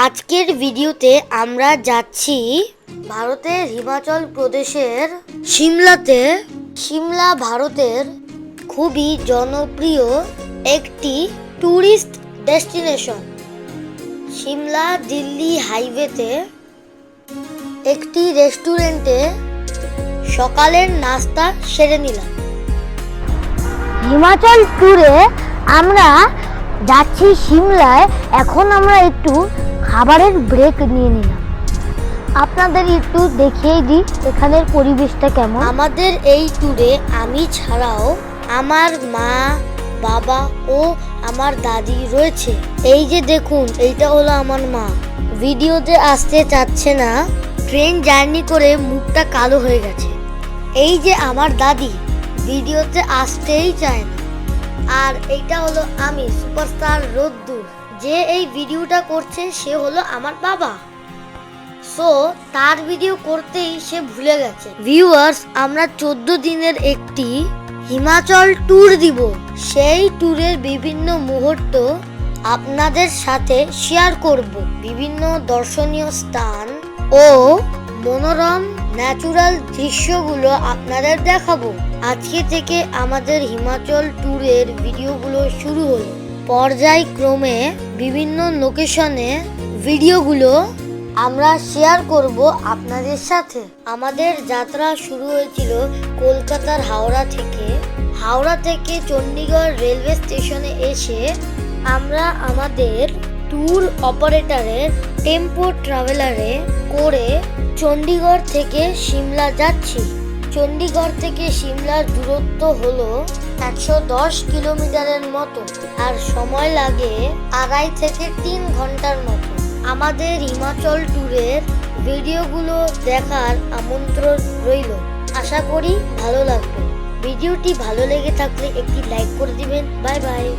আজকের ভিডিওতে আমরা যাচ্ছি ভারতের হিমাচল প্রদেশের সিমলাতে। সিমলা ভারতের খুবই জনপ্রিয় একটি ট্যুরিস্ট ডেস্টিনেশন। সিমলা দিল্লি হাইওয়েতে একটি রেস্টুরেন্টে সকালের নাস্তা সেরে নিলাম। হিমাচল ট্যুরে আমরা যাচ্ছি সিমলায়। এখন আমরা একটু খাবারের ব্রেক নিয়ে নিলাম। আপনাদের একটু দেখিয়ে দিই, এখানের পরিবেশটা কেমন? আমাদের এই ট্যুরে আমি ছাড়াও আমার মা, বাবা ও আমার দাদি রয়েছে। এই যে দেখুন, এইটা হলো আমার মা। ভিডিওতে আসতে চাচ্ছে না ট্রেন জার্নি করে মুখটা কালো হয়ে গেছে। এই যে আমার দাদি ভিডিওতে আসতেই চায় না। আর এইটা হলো আমি সুপারস্টার রোদ্দুর। যে এই ভিডিওটা করছে সে হলো আমার বাবা। সো তার ভিডিও করতেই সে ভুলে গেছে। ভিউয়ার্স আমরা চোদ্দ দিনের একটি হিমাচল ট্যুর দিব। সেই ট্যুরের বিভিন্ন মুহূর্ত আপনাদের সাথে শেয়ার করব। বিভিন্ন দর্শনীয় স্থান ও মনোরম ন্যাচুরাল দৃশ্যগুলো আপনাদের দেখাবো। আজকে থেকে আমাদের হিমাচল ট্যুরের ভিডিওগুলো শুরু হলো। পর্যায়ক্রমে বিভিন্ন লোকেশনে ভিডিওগুলো আমরা শেয়ার করব আপনাদের সাথে। আমাদের যাত্রা শুরু হয়েছিল কলকাতার হাওড়া থেকে। হাওড়া থেকে চণ্ডীগড় রেলওয়ে স্টেশনে এসে আমরা আমাদের ট্যুর অপারেটরের টেম্পো ট্রাভেলারে করে চণ্ডীগড় থেকে সিমলা যাচ্ছি। চণ্ডীগড় থেকে সিমলার দূরত্ব হলো একশো দশ কিলোমিটারের মতো। আর সময় লাগে আড়াই থেকে তিন ঘণ্টার মতো। আমাদের হিমাচল ট্যুরের ভিডিওগুলো দেখার আমন্ত্রণ রইল। আশা করি ভালো লাগবে। ভিডিওটি ভালো লেগে থাকলে একটি লাইক করে দিবেন। Bye bye.